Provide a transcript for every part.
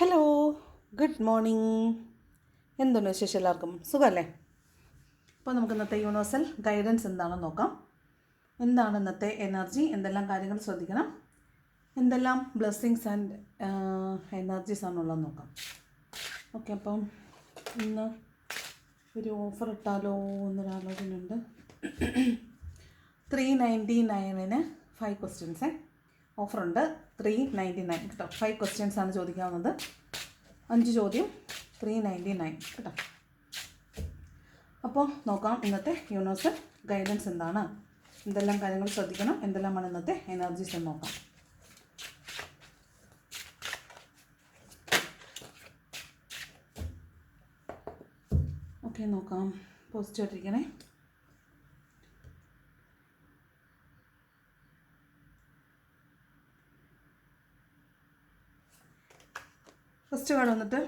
Hello good morning എന്തുണ്ട് വിശേഷം എല്ലാവർക്കും? സുഖമല്ലേ അപ്പോൾ നമുക്ക് ഇന്നത്തെ യൂണിവേഴ്സൽ ഗൈഡൻസ് എന്താണെന്ന് നോക്കാം. എന്താണ് ഇന്നത്തെ എനർജി? എന്തെല്ലാം കാര്യങ്ങൾ ശ്രദ്ധിക്കണം? എന്തെല്ലാം ബ്ലെസ്സിങ്സ് ആൻഡ് എനർജീസ് ആണുള്ളതെന്ന് നോക്കാം. ഓക്കെ അപ്പം ഇന്ന് ഒരു ഓഫർ ഇട്ടാലോ എന്നൊരു ആലോചനയുണ്ട്. ത്രീ നയന്റി നയനിന് ഫൈവ് ക്വസ്റ്റ്യൻസ് ഓഫറുണ്ട്. ത്രീ നയന്റി നയൻ കേട്ടോ. ഫൈവ് ക്വസ്റ്റ്യൻസ് ആണ് ചോദിക്കാവുന്നത്. അഞ്ച് ചോദ്യം ത്രീ നയന്റി നയൻ കേട്ടോ. അപ്പോൾ നോക്കാം ഇന്നത്തെ യൂണിവേഴ്സൽ ഗൈഡൻസ് എന്താണ്? എന്തെല്ലാം കാര്യങ്ങൾ ശ്രദ്ധിക്കണം? എന്തെല്ലാമാണ് ഇന്നത്തെ എനർജീസ് എന്ന് നോക്കാം. ഓക്കെ നോക്കാം. പോസ്റ്റ് ഇട്ടിരിക്കണേ ഫസ്റ്റ് കാർഡ് വന്നിട്ട്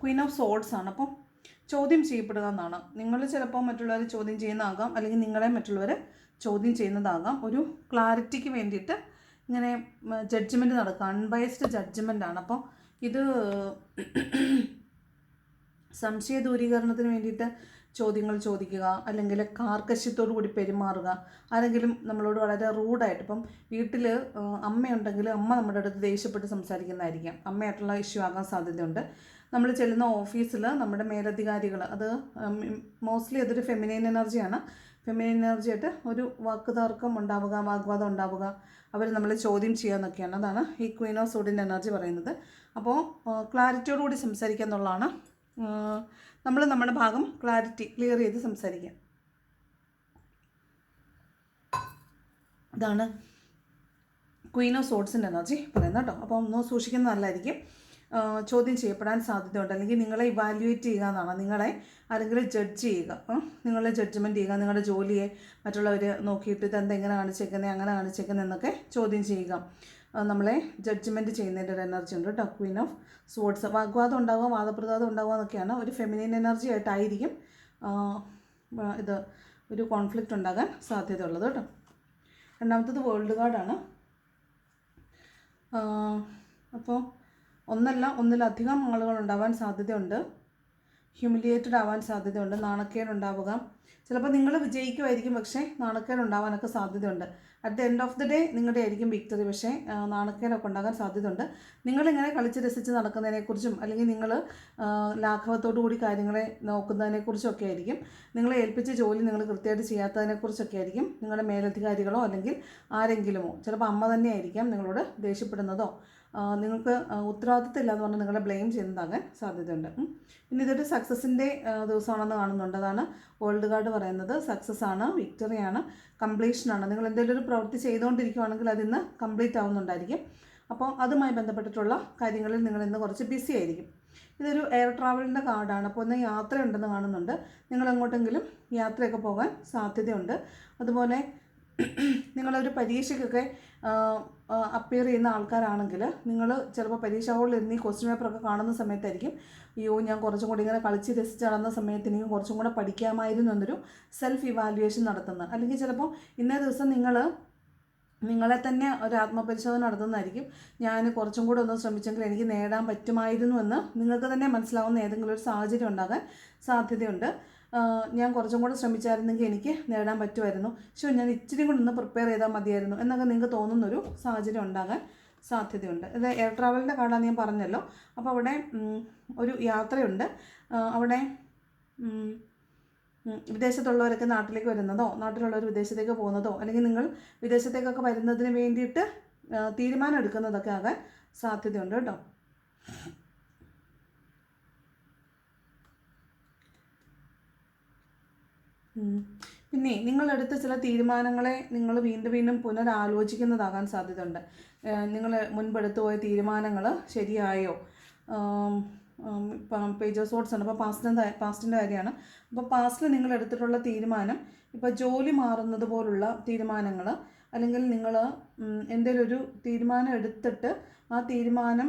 ക്വീൻ ഓഫ് സോഡ്സ് ആണ്. അപ്പം ചോദ്യം ചെയ്യപ്പെടുക എന്നാണ് നിങ്ങൾ ചിലപ്പോൾ മറ്റുള്ളവർ ചോദ്യം ചെയ്യുന്നതാകാം. അല്ലെങ്കിൽ നിങ്ങളെ മറ്റുള്ളവർ ചോദ്യം ചെയ്യുന്നതാകാം. ഒരു ക്ലാരിറ്റിക്ക് വേണ്ടിയിട്ട് ഇങ്ങനെ ജഡ്ജ്മെന്റ് നടക്കുക. അൺബയസ്ഡ് ജഡ്ജ്മെന്റ് ആണ്. അപ്പോൾ ഇത് സംശയ ദൂരീകരണത്തിന് വേണ്ടിയിട്ട് ചോദ്യങ്ങൾ ചോദിക്കുക അല്ലെങ്കിൽ കാർക്കശ്യത്തോടു കൂടി പെരുമാറുക ആരെങ്കിലും നമ്മളോട് വളരെ റൂഡായിട്ട് ഇപ്പം വീട്ടിൽ അമ്മയുണ്ടെങ്കിൽ അമ്മ നമ്മുടെ അടുത്ത് ദേഷ്യപ്പെട്ട് സംസാരിക്കുന്നതായിരിക്കാം. അമ്മയായിട്ടുള്ള ഇഷ്യൂ ആകാൻ സാധ്യതയുണ്ട്. നമ്മൾ ചെല്ലുന്ന ഓഫീസിൽ നമ്മുടെ മേലധികാരികൾ അത് മോസ്റ്റ്ലി അതൊരു ഫെമിനൈൻ എനർജിയാണ് ഫെമിനൈൻ എനർജി ആയിട്ട് ഒരു വാക്ക് തർക്കം ഉണ്ടാവുക വാഗ്വാദം ഉണ്ടാവുക അവർ നമ്മളെ ചോദ്യം ചെയ്യുക എന്നൊക്കെയാണ്. അതാണ് ഈ ക്വീൻ ഓഫ് സൂഡിന്റെ എനർജി പറയുന്നത്. അപ്പോൾ ക്ലാരിറ്റിയോടുകൂടി സംസാരിക്കുക എന്നുള്ളതാണ് നമ്മൾ നമ്മുടെ ഭാഗം ക്ലാരിറ്റി ക്ലിയർ ചെയ്ത് സംസാരിക്കാം. ഇതാണ് ക്വീൻ ഓഫ് സോഡ്സിന്റെ എനർജി പറയുന്നത് കേട്ടോ. അപ്പോൾ ഒന്ന് സൂക്ഷിക്കുന്നത് നല്ലതായിരിക്കും. ചോദ്യം ചെയ്യപ്പെടാൻ സാധ്യതയുണ്ട്. അല്ലെങ്കിൽ നിങ്ങളെ ഇവാലുവേറ്റ് ചെയ്യുക എന്നാണ്. നിങ്ങളെ ആരെങ്കിലും ജഡ്ജ് ചെയ്യുക. നിങ്ങളെ ജഡ്ജ്മെന്റ് ചെയ്യുക നിങ്ങളുടെ ജോലിയെ മറ്റുള്ളവർ നോക്കിയിട്ട് ഇതെന്താ എങ്ങനെ കാണിച്ചേക്കുന്നത് അങ്ങനെ കാണിച്ചേക്കുന്നത് എന്നൊക്കെ ചോദ്യം ചെയ്യുക. നമ്മളെ ജഡ്ജ്മെന്റ് ചെയ്യുന്നതിന്റെ ഒരു എനർജി ഉണ്ട് കേട്ടോ. ക്വീൻ ഓഫ് സ്പോർട്സ് വാഗ്വാദം ഉണ്ടാവുക വാദപ്രതാദം ഉണ്ടാവുക എന്നൊക്കെയാണ് ഒരു ഫെമിനിൻ എനർജി ആയിട്ടായിരിക്കും ഇത് ഒരു കോൺഫ്ലിക്റ്റ് ഉണ്ടാകാൻ സാധ്യതയുള്ളത് കേട്ടോ. രണ്ടാമത്തത് വേൾഡ് കാർഡാണ് അപ്പോൾ ഒന്നല്ല ഒന്നിലധികം ആളുകൾ ഉണ്ടാവാൻ സാധ്യതയുണ്ട്. ഹ്യൂമിലിയേറ്റഡ് ആവാൻ സാധ്യതയുണ്ട്. നാണക്കേട് ഉണ്ടാവുക ചിലപ്പോൾ നിങ്ങൾ വിജയിക്കുമായിരിക്കും പക്ഷേ നാണക്കേട് ഉണ്ടാവാനൊക്കെ സാധ്യതയുണ്ട്. At the end of the day നിങ്ങളുടെ ആയിരിക്കും വിക്ടറി പക്ഷേ നാണക്കേടൊക്കെ ഉണ്ടാകാൻ സാധ്യതയുണ്ട്. നിങ്ങളിങ്ങനെ കളിച്ച് രസിച്ച് നടക്കുന്നതിനെക്കുറിച്ചും അല്ലെങ്കിൽ നിങ്ങൾ ലാഘവത്തോടു കൂടി കാര്യങ്ങളെ നോക്കുന്നതിനെക്കുറിച്ചും ഒക്കെ ആയിരിക്കും നിങ്ങളെ ഏൽപ്പിച്ച ജോലി നിങ്ങൾ കൃത്യമായിട്ട് ചെയ്യാത്തതിനെക്കുറിച്ചൊക്കെ ആയിരിക്കും നിങ്ങളുടെ മേലധികാരികളോ അല്ലെങ്കിൽ ആരെങ്കിലുമോ. ചിലപ്പോൾ അമ്മ തന്നെയായിരിക്കാം നിങ്ങളോട് ദേഷ്യപ്പെടുന്നതോ. നിങ്ങൾക്ക് ഉത്തരവാദിത്തം ഇല്ലാന്ന് പറഞ്ഞാൽ നിങ്ങളെ ബ്ലെയിം ചെയ്യുന്നതാകാൻ സാധ്യതയുണ്ട്. പിന്നെ ഇതൊരു സക്സസിന്റെ ദിവസമാണെന്ന് കാണുന്നുണ്ട്. അതാണ് കാർഡ് പറയുന്നത്. സക്സസ് ആണ് വിക്ടറിയാണ് കംപ്ലീഷനാണ് നിങ്ങൾ എന്തെങ്കിലും ഒരു പ്രവൃത്തി ചെയ്തുകൊണ്ടിരിക്കുകയാണെങ്കിൽ അതിന്ന് കംപ്ലീറ്റ് ആവുന്നുണ്ടായിരിക്കും. അപ്പോൾ അതുമായി ബന്ധപ്പെട്ടിട്ടുള്ള കാര്യങ്ങളിൽ നിങ്ങൾ ഇന്ന് കുറച്ച് ബിസി ആയിരിക്കും. ഇതൊരു എയർ ട്രാവലിന്റെ കാർഡാണ് അപ്പോൾ ഇന്ന് യാത്രയുണ്ടെന്ന് കാണുന്നുണ്ട്. നിങ്ങൾ എങ്ങോട്ടെങ്കിലും യാത്രയൊക്കെ പോകാൻ സാധ്യതയുണ്ട്. അതുപോലെ നിങ്ങളൊരു പരീക്ഷയ്ക്കൊക്കെ അപ്പിയർ ചെയ്യുന്ന ആൾക്കാരാണെങ്കിൽ നിങ്ങൾ ചിലപ്പോൾ പരീക്ഷ ഹോളിൽ ഇരുന്ന് ഈ ക്വസ്റ്റ്യൻ പേപ്പറൊക്കെ കാണുന്ന സമയത്തായിരിക്കും അയ്യോ ഞാൻ കുറച്ചും കൂടി ഇങ്ങനെ കളിച്ച് രസിച്ച് നടന്ന സമയത്ത് എനിക്ക് കുറച്ചും കൂടെ പഠിക്കാമായിരുന്നു എന്നൊരു സെൽഫ് ഇവാലുവേഷൻ നടത്തുന്നത്. അല്ലെങ്കിൽ ചിലപ്പോൾ ഇന്നേ ദിവസം നിങ്ങൾ നിങ്ങളെ തന്നെ ഒരു ആത്മപരിശോധന നടത്തുന്നതായിരിക്കും ഞാൻ കുറച്ചും കൂടെ ഒന്ന് ശ്രമിച്ചെങ്കിൽ എനിക്ക് നേടാൻ പറ്റുമായിരുന്നു എന്ന് നിങ്ങൾക്ക് തന്നെ മനസ്സിലാവുന്ന ഏതെങ്കിലും ഒരു സാഹചര്യം ഉണ്ടാകാൻ സാധ്യതയുണ്ട്. ഞാൻ കുറച്ചും കൂടെ ശ്രമിച്ചായിരുന്നെങ്കിൽ എനിക്ക് നേടാൻ പറ്റുമായിരുന്നു. പക്ഷേ ഞാൻ ഇച്ചിരി കൂടെ ഒന്ന് പ്രിപ്പയർ ചെയ്താൽ മതിയായിരുന്നു എന്നൊക്കെ നിങ്ങൾക്ക് തോന്നുന്നൊരു സാഹചര്യം ഉണ്ടാകാൻ സാധ്യതയുണ്ട്. ഇത് എയർ ട്രാവലിന്റെ കാർഡാണ് ഞാൻ പറഞ്ഞല്ലോ. അപ്പോൾ അവിടെ ഒരു യാത്രയുണ്ട്. അവിടെ വിദേശത്തുള്ളവരൊക്കെ നാട്ടിലേക്ക് വരുന്നതോ നാട്ടിലുള്ളവർ വിദേശത്തേക്ക് പോകുന്നതോ അല്ലെങ്കിൽ നിങ്ങൾ വിദേശത്തേക്കൊക്കെ വരുന്നതിന് വേണ്ടിയിട്ട് തീരുമാനം എടുക്കുന്നതൊക്കെ ആകാൻ സാധ്യതയുണ്ട് കേട്ടോ. പിന്നെ നിങ്ങളെടുത്ത ചില തീരുമാനങ്ങളെ നിങ്ങൾ വീണ്ടും വീണ്ടും പുനരാലോചിക്കുന്നതാകാൻ സാധ്യതയുണ്ട്. നിങ്ങൾ മുൻപെടുത്തു പോയ തീരുമാനങ്ങൾ ശരിയായോ? പേജ് ഓഫ് സോട്ട്സ് ഉണ്ട്. അപ്പോൾ പാസ്റ്റിന്റെ പാസ്റ്റിന്റെ കാര്യമാണ്. അപ്പോൾ പാസ്റ്റിൽ നിങ്ങൾ എടുത്തിട്ടുള്ള തീരുമാനം ഇപ്പോൾ ജോലി മാറുന്നത് പോലുള്ള തീരുമാനങ്ങൾ അല്ലെങ്കിൽ നിങ്ങൾ എന്തെങ്കിലും ഒരു തീരുമാനം എടുത്തിട്ട് ആ തീരുമാനം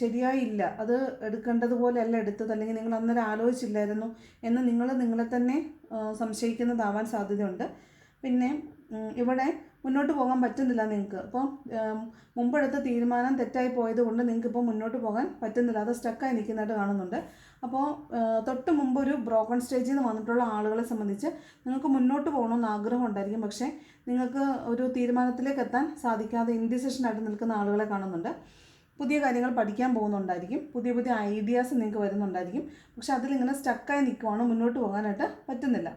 ശരിയായില്ല. അത് എടുക്കേണ്ടതുപോലെയല്ല എടുത്തത്. അല്ലെങ്കിൽ നിങ്ങൾ അന്നേരം ആലോചിച്ചില്ലായിരുന്നു എന്ന് നിങ്ങൾ നിങ്ങളെ തന്നെ സംശയിക്കുന്നതാവാൻ സാധ്യതയുണ്ട്. പിന്നെ ഇവിടെ മുന്നോട്ട് പോകാൻ പറ്റുന്നില്ല നിങ്ങൾക്ക്. അപ്പോൾ മുമ്പെടുത്ത തീരുമാനം തെറ്റായി പോയത് കൊണ്ട് നിങ്ങൾക്ക് ഇപ്പോൾ മുന്നോട്ട് പോകാൻ പറ്റുന്നില്ല. അത് സ്റ്റക്കായി നിൽക്കുന്നതായിട്ട് കാണുന്നുണ്ട്. അപ്പോൾ തൊട്ട് മുമ്പ് ഒരു ബ്രോക്കൺ സ്റ്റേജിൽ നിന്ന് വന്നിട്ടുള്ള ആളുകളെ സംബന്ധിച്ച് നിങ്ങൾക്ക് മുന്നോട്ട് പോകണമെന്ന് ആഗ്രഹം ഉണ്ടായിരിക്കും. പക്ഷേ നിങ്ങൾക്ക് ഒരു തീരുമാനത്തിലേക്ക് എത്താൻ സാധിക്കാതെ ഇൻഡിസിഷനായിട്ട് നിൽക്കുന്ന ആളുകളെ കാണുന്നുണ്ട്. പുതിയ കാര്യങ്ങൾ പഠിക്കാൻ പോകുന്നുണ്ടായിരിക്കും. പുതിയ പുതിയ ഐഡിയാസ് നിങ്ങൾക്ക് വരുന്നുണ്ടായിരിക്കും. പക്ഷെ അതിലിങ്ങനെ സ്റ്റക്കായി നിൽക്കുവാണ് മുന്നോട്ട് പോകാനായിട്ട് പറ്റുന്നില്ല.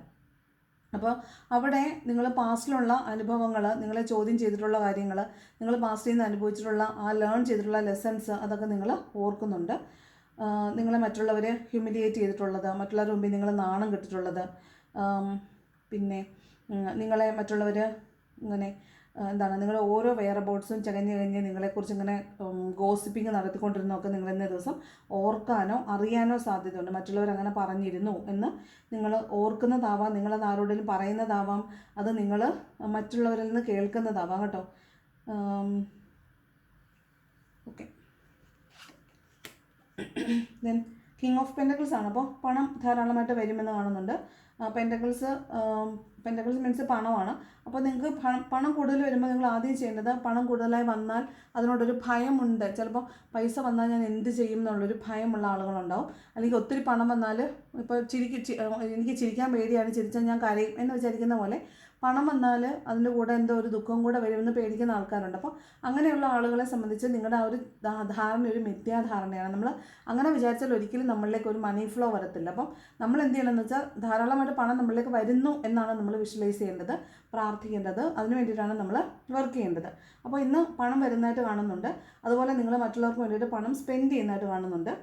അപ്പോൾ അവിടെ നിങ്ങൾ പാസ്റ്റിലുള്ള അനുഭവങ്ങൾ നിങ്ങളെ ചോദ്യം ചെയ്തിട്ടുള്ള കാര്യങ്ങൾ നിങ്ങൾ പാസ്റ്റിൽ നിന്ന് അനുഭവിച്ചിട്ടുള്ള ആ ലേൺ ചെയ്തിട്ടുള്ള ലെസൺസ് അതൊക്കെ നിങ്ങൾ ഓർക്കുന്നുണ്ട്. നിങ്ങളെ മറ്റുള്ളവരെ ഹ്യൂമിലിയേറ്റ് ചെയ്തിട്ടുള്ളത് മറ്റുള്ളവരുടെ മുമ്പിൽ നിങ്ങൾ നാണം കെട്ടിട്ടുള്ളത് പിന്നെ നിങ്ങളെ മറ്റുള്ളവർ ഇങ്ങനെ എന്താണ് നിങ്ങൾ ഓരോ വെയർ അബൌട്ട്സും ചകഞ്ഞ് കഴിഞ്ഞ് നിങ്ങളെക്കുറിച്ച് ഇങ്ങനെ ഗോസിപ്പിംഗ് നടത്തിക്കൊണ്ടിരുന്നൊക്കെ നിങ്ങൾ ഇന്ന ദിവസം ഓർക്കാനോ അറിയാനോ സാധ്യതയുണ്ട്. മറ്റുള്ളവർ അങ്ങനെ പറഞ്ഞിരുന്നു എന്ന് നിങ്ങൾ ഓർക്കുന്നതാവാം നിങ്ങളത് ആരോടെങ്കിലും പറയുന്നതാവാം അത് നിങ്ങൾ മറ്റുള്ളവരിൽ നിന്ന് കേൾക്കുന്നതാവാം കേട്ടോ. Okay then king of pentacles ആണ്. അപ്പോൾ പണം ധാരാളമായിട്ട് വരുമെന്ന് കാണുന്നുണ്ട്. പെൻഡക്കിൾസ് പെൻഡക്കിൾസ് മീൻസ് പണമാണ്. അപ്പോൾ നിങ്ങൾക്ക് പണം കൂടുതൽ വരുമ്പോൾ നിങ്ങൾ ആദ്യം ചെയ്യേണ്ടത് പണം കൂടുതലായി വന്നാൽ അതിനോടൊരു ഭയമുണ്ട്. ചിലപ്പോൾ പൈസ വന്നാൽ ഞാൻ എന്ത് ചെയ്യും എന്നുള്ളൊരു ഭയമുള്ള ആളുകളുണ്ടാവും. അല്ലെങ്കിൽ ഒത്തിരി പണം വന്നാൽ ഇപ്പോൾ ചിരിക്ക് എനിക്ക് ചിരിക്കാൻ പേടിയാണ് ചിരിച്ചാൽ ഞാൻ കരയും എന്ന് വിചാരിക്കുന്ന പോലെ പണം വന്നാൽ അതിന്റെ കൂടെ എന്തോ ഒരു ദുഃഖം കൂടെ വരുമെന്ന് പേടിക്കുന്ന ആൾക്കാരുണ്ട്. അപ്പോൾ അങ്ങനെയുള്ള ആളുകളെ സംബന്ധിച്ച് നിങ്ങളുടെ ആ ഒരു ധാരണ ഒരു മിഥ്യാധാരണയാണ്. നമ്മൾ അങ്ങനെ വിചാരിച്ചാൽ ഒരിക്കലും നമ്മളിലേക്ക് ഒരു മണി ഫ്ലോ വരത്തില്ല. അപ്പം നമ്മൾ എന്ത് ചെയ്യണമെന്ന് വെച്ചാൽ ധാരാളമായിട്ട് പണം നമ്മളിലേക്ക് വരുന്നു എന്നാണ് നമ്മൾ വിഷ്വലൈസ് ചെയ്യേണ്ടത് പ്രാർത്ഥിക്കേണ്ടത്. അതിന് വേണ്ടിയിട്ടാണ് നമ്മൾ വർക്ക് ചെയ്യേണ്ടത്. അപ്പോൾ ഇന്ന് പണം വരുന്നതായിട്ട് കാണുന്നുണ്ട്. അതുപോലെ നിങ്ങൾ മറ്റുള്ളവർക്ക് വേണ്ടിയിട്ട് പണം സ്പെൻഡ് ചെയ്യുന്നതായിട്ട് കാണുന്നുണ്ട്.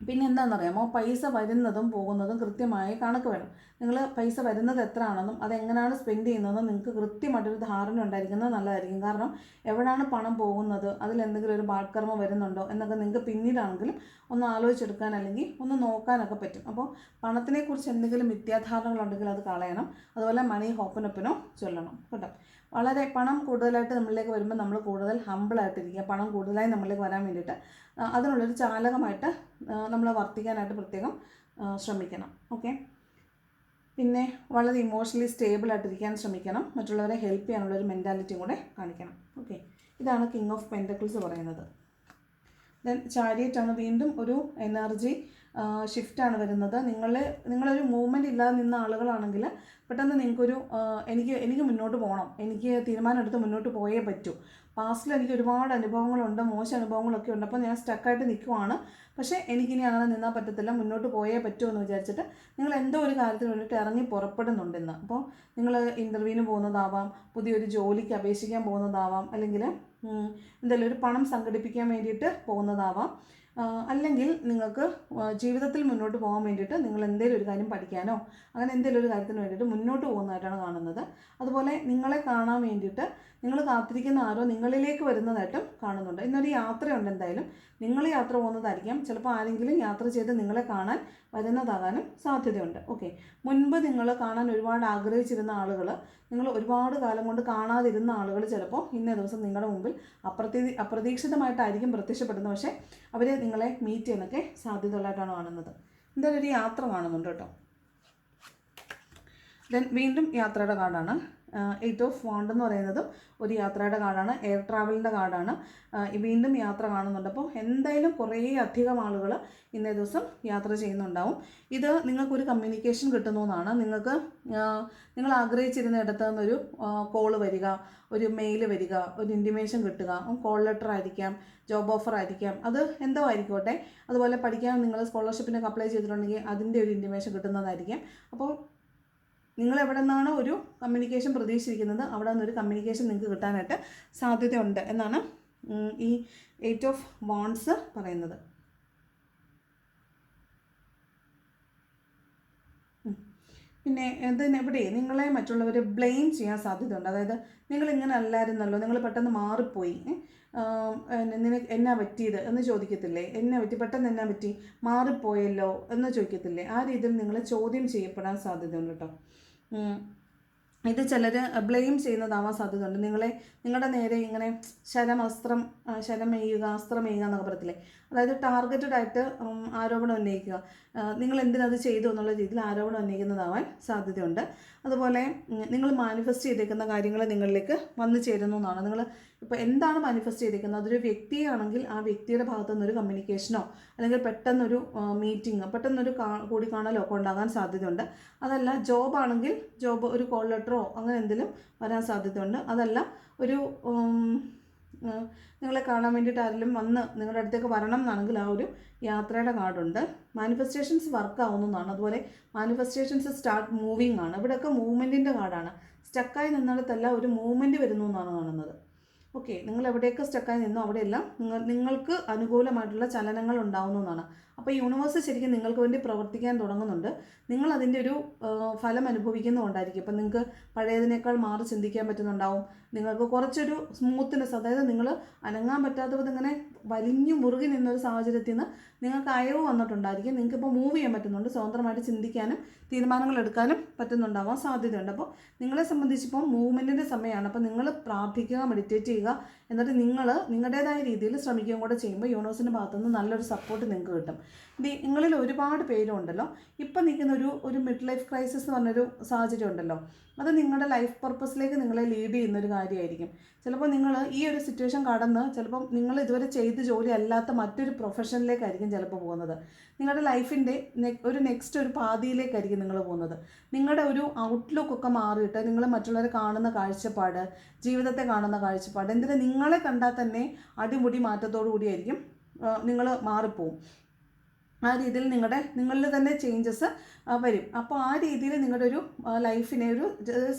പിന്നെ എന്താണെന്നറിയാമോ പൈസ വരുന്നതും പോകുന്നതും കൃത്യമായി കണക്ക് വേണം. നിങ്ങൾ പൈസ വരുന്നത് എത്ര ആണെന്നും അതെങ്ങനെയാണ് സ്പെൻഡ് ചെയ്യുന്നതെന്നും നിങ്ങൾക്ക് കൃത്യമായിട്ടൊരു ധാരണ ഉണ്ടായിരിക്കുന്നത് നല്ലതായിരിക്കും. കാരണം എവിടെയാണ് പണം പോകുന്നത്? അതിലെന്തെങ്കിലും ഒരു ബാഡ്കർമ്മം വരുന്നുണ്ടോ? എന്നൊക്കെ നിങ്ങൾക്ക് പിന്നീടാണെങ്കിലും ഒന്ന് ആലോചിച്ചെടുക്കാൻ അല്ലെങ്കിൽ ഒന്ന് നോക്കാനൊക്കെ പറ്റും. അപ്പോൾ പണത്തിനെക്കുറിച്ച് എന്തെങ്കിലും മിഥ്യാധാരണകളുണ്ടെങ്കിൽ അത് കളയണം. അതുപോലെ മണി ഹോപ്പനൊപ്പനോ ചൊല്ലണം. കേട്ടോ? വളരെ പണം കൂടുതലായിട്ട് നമ്മളിലേക്ക് വരുമ്പോൾ നമ്മൾ കൂടുതൽ ഹമ്പിളായിട്ടിരിക്കുക പണം കൂടുതലായി നമ്മളിലേക്ക് വരാൻ വേണ്ടിയിട്ട്. അതിനുള്ളൊരു ചാലകമായിട്ട് നമ്മൾ വർത്തിക്കാനായിട്ട് പ്രത്യേകം ശ്രമിക്കണം. ഓക്കെ പിന്നെ വളരെ ഇമോഷണലി സ്റ്റേബിൾ ആയിട്ടിരിക്കാൻ ശ്രമിക്കണം. മറ്റുള്ളവരെ ഹെൽപ്പ് ചെയ്യാനുള്ള ഒരു മെന്റാലിറ്റിയും കൂടെ കാണിക്കണം. ഓക്കെ ഇതാണ് കിങ് ഓഫ് പെന്റക്കിൾസ് പറയുന്നത്. ദെൻ ചാരിയറ്റാണ് വീണ്ടും ഒരു എനർജി ഷിഫ്റ്റാണ് വരുന്നത്. നിങ്ങൾ നിങ്ങളൊരു മൂവ്മെന്റ് ഇല്ലാതെ നിന്ന ആളുകളാണെങ്കിൽ പെട്ടെന്ന് നിങ്ങൾക്കൊരു എനിക്ക് എനിക്ക് മുന്നോട്ട് പോകണം. എനിക്ക് തീരുമാനം എടുത്ത് മുന്നോട്ട് പോയേ പറ്റൂ. പാസ്റ്റിൽ എനിക്ക് ഒരുപാട് അനുഭവങ്ങളുണ്ട് മോശം അനുഭവങ്ങളൊക്കെ ഉണ്ട്. അപ്പോൾ ഞാൻ സ്റ്റക്കായിട്ട് നിൽക്കുവാണ്. പക്ഷേ എനിക്കിനി അങ്ങനെ നിന്നാൽ പറ്റത്തില്ല മുന്നോട്ട് പോയേ പറ്റൂ എന്ന് വിചാരിച്ചിട്ട് നിങ്ങൾ എന്തോ ഒരു കാര്യത്തിന് വേണ്ടിയിട്ട് ഇറങ്ങി പുറപ്പെടുന്നുണ്ടെന്ന് അപ്പോൾ നിങ്ങൾ ഇന്റർവ്യൂവിന് പോകുന്നതാവാം പുതിയൊരു ജോലിക്ക് അപേക്ഷിക്കാൻ പോകുന്നതാവാം അല്ലെങ്കിൽ എന്തായാലും ഒരു പണം സംഘടിപ്പിക്കാൻ വേണ്ടിയിട്ട് പോകുന്നതാവാം. അല്ലെങ്കിൽ നിങ്ങൾക്ക് ജീവിതത്തിൽ മുന്നോട്ട് പോകാൻ വേണ്ടിയിട്ട് നിങ്ങൾ എന്തെങ്കിലും ഒരു കാര്യം പഠിക്കാനോ അങ്ങനെ എന്തെങ്കിലും ഒരു കാര്യത്തിന് വേണ്ടിയിട്ട് മുന്നോട്ട് പോകുന്നതായിട്ടാണ് കാണുന്നത്. അതുപോലെ നിങ്ങളെ കാണാൻ വേണ്ടിയിട്ട് നിങ്ങൾ കാത്തിരിക്കുന്ന ആരോ നിങ്ങളിലേക്ക് വരുന്നതായിട്ടും കാണുന്നുണ്ട്. ഇന്നൊരു യാത്രയുണ്ട് എന്തായാലും. നിങ്ങൾ യാത്ര പോകുന്നതായിരിക്കാം. ചിലപ്പോൾ ആരെങ്കിലും യാത്ര ചെയ്ത് നിങ്ങളെ കാണാൻ വരുന്നതാകാനും സാധ്യതയുണ്ട്. ഓക്കെ. മുൻപ് നിങ്ങൾ കാണാൻ ഒരുപാട് ആഗ്രഹിച്ചിരുന്ന ആളുകൾ നിങ്ങൾ ഒരുപാട് കാലം കൊണ്ട് കാണാതിരുന്ന ആളുകൾ ചിലപ്പോൾ ഇന്നേ ദിവസം നിങ്ങളുടെ മുമ്പിൽ അപ്രതീ അപ്രതീക്ഷിതമായിട്ടായിരിക്കും പ്രത്യക്ഷപ്പെടുന്നത്. പക്ഷേ അവർ നിങ്ങളെ മീറ്റ് ചെയ്യാനൊക്കെ സാധ്യതയുള്ളതായിട്ടാണ് കാണുന്നത്. എന്തായാലും ഒരു യാത്ര കാണുന്നുണ്ട് കേട്ടോ. ദെൻ വീണ്ടും യാത്രയുടെ കാർഡാണ്. എയ്റ്റ് ഓഫ് വാണ്ട് എന്ന് പറയുന്നതും ഒരു യാത്രയുടെ കാർഡാണ്. എയർ ട്രാവലിന്റെ കാർഡാണ്. വീണ്ടും യാത്ര കാണുന്നുണ്ട്. അപ്പോൾ എന്തായാലും കുറേ അധികം ആളുകൾ ഇന്നേ ദിവസം യാത്ര ചെയ്യുന്നുണ്ടാവും. ഇത് നിങ്ങൾക്കൊരു കമ്മ്യൂണിക്കേഷൻ കിട്ടുന്നതാണ് നിങ്ങൾക്ക് നിങ്ങൾ ആഗ്രഹിച്ചിരുന്ന ഇടത്ത് നിന്നൊരു കോൾ വരിക ഒരു മെയിൽ വരിക ഒരു ഇന്റിമേഷൻ കിട്ടുക കോൾ ലെറ്റർ ആയിരിക്കാം ജോബ് ഓഫർ ആയിരിക്കാം. അത് എന്തോ ആയിക്കോട്ടെ അതുപോലെ പഠിക്കാൻ നിങ്ങൾ സ്കോളർഷിപ്പിനൊക്കെ അപ്ലൈ ചെയ്തിട്ടുണ്ടെങ്കിൽ അതിന്റെ ഒരു ഇന്റിമേഷൻ കിട്ടുന്നതായിരിക്കാം. അപ്പോൾ നിങ്ങൾ എവിടെ നിന്നാണ് ഒരു കമ്മ്യൂണിക്കേഷൻ പ്രതീക്ഷിച്ചിരിക്കുന്നത്? അവിടെ നിന്നൊരു കമ്മ്യൂണിക്കേഷൻ നിങ്ങൾക്ക് കിട്ടാനായിട്ട് സാധ്യതയുണ്ട് എന്നാണ് ഈ എയ്റ്റ് ഓഫ് വാൺസ് പറയുന്നത്. പിന്നെ ഇതിനെവിടെ നിങ്ങളെ മറ്റുള്ളവർ ബ്ലെയിം ചെയ്യാൻ സാധ്യതയുണ്ട്. അതായത് നിങ്ങൾ ഇങ്ങനെ അല്ലായിരുന്നല്ലോ നിങ്ങൾ പെട്ടെന്ന് മാറിപ്പോയി. നിനക്ക് എന്നാ പറ്റിയത് എന്ന് ചോദിക്കത്തില്ലേ? എന്നാ പറ്റി പെട്ടെന്ന് എന്നാ പറ്റി? മാറിപ്പോയല്ലോ എന്ന് ചോദിക്കത്തില്ലേ? ആ രീതിയിൽ നിങ്ങൾ ചോദ്യം ചെയ്യപ്പെടാൻ സാധ്യതയുണ്ട് കേട്ടോ. ഇത് ചിലർ ബ്ലെയിം ചെയ്യുന്നതാവാൻ സാധ്യതയുണ്ട്. നിങ്ങളെ നിങ്ങളുടെ നേരെ ഇങ്ങനെ ശരം അസ്ത്രം ശരം എയ്യുക അസ്ത്രം എയ്യുക എന്നൊക്കെ പറയത്തില്ലേ? അതായത് ടാർഗറ്റഡ് ആയിട്ട് ആരോപണം ഉന്നയിക്കുക. നിങ്ങൾ എന്തിനത് ചെയ്തു എന്നുള്ള രീതിയിൽ ആരോപണം ഉന്നയിക്കുന്നതാവാൻ സാധ്യതയുണ്ട്. അതുപോലെ നിങ്ങൾ മാനിഫെസ്റ്റ് ചെയ്തേക്കുന്ന കാര്യങ്ങൾ നിങ്ങളിലേക്ക് വന്നു ചേരുന്നു എന്നാണ്. നിങ്ങൾ ഇപ്പോൾ എന്താണ് മാനിഫെസ്റ്റ് ചെയ്തേക്കുന്നത്? അതൊരു വ്യക്തിയാണെങ്കിൽ ആ വ്യക്തിയുടെ ഭാഗത്തു നിന്നൊരു കമ്മ്യൂണിക്കേഷനോ അല്ലെങ്കിൽ പെട്ടെന്നൊരു മീറ്റിംഗ് പെട്ടെന്നൊരു കൂടിക്കാണലോ ഒക്കെ ഉണ്ടാകാൻ സാധ്യതയുണ്ട്. അതല്ല ജോബ് ആണെങ്കിൽ ജോബ് ഒരു കോൾ ലെറ്ററോ അങ്ങനെ എന്തെങ്കിലും വരാൻ സാധ്യതയുണ്ട്. അതല്ല ഒരു നിങ്ങളെ കാണാൻ വേണ്ടിയിട്ട് ആരെങ്കിലും വന്ന് നിങ്ങളുടെ അടുത്തേക്ക് വരണം എന്നാണെങ്കിൽ ആ ഒരു യാത്രയുടെ കാർഡുണ്ട്. മാനിഫെസ്റ്റേഷൻസ് വർക്ക് ആവുന്നതാണ്. അതുപോലെ മാനിഫെസ്റ്റേഷൻസ് സ്റ്റാർട്ട് മൂവിങ് ആണ്. ഇവിടെയൊക്കെ മൂവ്മെന്റിന്റെ കാർഡാണ്. സ്റ്റക്കായി നിന്നിടത്തല്ല ഒരു മൂവ്മെന്റ് വരുന്നു എന്നാണ് കാണുന്നത്. ഓക്കെ നിങ്ങൾ എവിടെയൊക്കെ സ്റ്റക്കായി നിന്നോ അവിടെയെല്ലാം നിങ്ങൾ നിങ്ങൾക്ക് അനുകൂലമായിട്ടുള്ള ചലനങ്ങൾ ഉണ്ടാവുന്നതാണ് അപ്പോൾ യൂണിവേഴ്സ് ശരിക്കും നിങ്ങൾക്ക് വേണ്ടി പ്രവർത്തിക്കാൻ തുടങ്ങുന്നുണ്ട്. നിങ്ങൾ അതിന്റെ ഒരു ഫലം അനുഭവിക്കുന്നുണ്ടായിരിക്കും ഇപ്പം നിങ്ങൾക്ക് പഴയതിനേക്കാൾ മാറി ചിന്തിക്കാൻ പറ്റുന്നുണ്ടാവും. നിങ്ങൾക്ക് കുറച്ചൊരു സ്മൂത്ത്നെസ് അതായത് നിങ്ങൾ അനങ്ങാൻ പറ്റാത്തത് ഇങ്ങനെ വലിഞ്ഞു മുറുകി നിന്നൊരു സാഹചര്യത്തിൽ നിന്ന് നിങ്ങൾക്ക് അയവ് വന്നിട്ടുണ്ടായിരിക്കും. നിങ്ങൾക്ക് ഇപ്പോൾ മൂവ് ചെയ്യാൻ പറ്റുന്നുണ്ട്. സ്വതന്ത്രമായിട്ട് ചിന്തിക്കാനും തീരുമാനങ്ങൾ എടുക്കാനും പറ്റുന്നുണ്ടാവാൻ സാധ്യതയുണ്ട്. അപ്പോൾ നിങ്ങളെ സംബന്ധിച്ചിപ്പോൾ മൂവ്മെന്റിന്റെ സമയമാണ് അപ്പോൾ നിങ്ങൾ പ്രാർത്ഥിക്കുക മെഡിറ്റേറ്റ് ചെയ്യുക എന്നിട്ട് നിങ്ങൾ നിങ്ങളുടേതായ രീതിയിൽ ശ്രമിക്കുകയും കൂടെ ചെയ്യുമ്പോൾ യൂണിവേഴ്സിന്റെ ഭാഗത്തുനിന്ന് നല്ലൊരു സപ്പോർട്ട് നിങ്ങൾക്ക് കിട്ടും. നിങ്ങളിൽ ഒരുപാട് പേരുണ്ടല്ലോ. ഇപ്പം നിൽക്കുന്ന ഒരു ഒരു മിഡ് ലൈഫ് ക്രൈസിസ് എന്ന് പറഞ്ഞൊരു സാഹചര്യം ഉണ്ടല്ലോ. അത് നിങ്ങളുടെ ലൈഫ് പർപ്പസിലേക്ക് നിങ്ങളെ ലീഡ് ചെയ്യുന്ന ഒരു കാര്യമായിരിക്കും. ചിലപ്പോൾ നിങ്ങൾ ഈ ഒരു സിറ്റുവേഷൻ കടന്ന് ചിലപ്പം നിങ്ങൾ ഇതുവരെ ചെയ്ത ജോലി അല്ലാത്ത മറ്റൊരു പ്രൊഫഷനിലേക്കായിരിക്കും ചിലപ്പോൾ പോകുന്നത്. നിങ്ങളുടെ ലൈഫിന്റെ ഒരു നെക്സ്റ്റ് ഒരു പാതിയിലേക്കായിരിക്കും നിങ്ങൾ പോകുന്നത്. നിങ്ങളുടെ ഒരു ഔട്ട്ലുക്ക് ഒക്കെ മാറിയിട്ട് നിങ്ങൾ മറ്റുള്ളവരെ കാണുന്ന കാഴ്ചപ്പാട് ജീവിതത്തെ കാണുന്ന കാഴ്ചപ്പാട് എന്തിനാ നിങ്ങളെ കണ്ടാൽ തന്നെ അടിമുടി മാറ്റത്തോടു കൂടിയായിരിക്കും നിങ്ങൾ മാറിപ്പോവും. ആ രീതിയിൽ നിങ്ങളുടെ നിങ്ങളിൽ തന്നെ ചേഞ്ചസ് വരും. അപ്പോൾ ആ രീതിയിൽ നിങ്ങളുടെ ഒരു ലൈഫിനെ ഒരു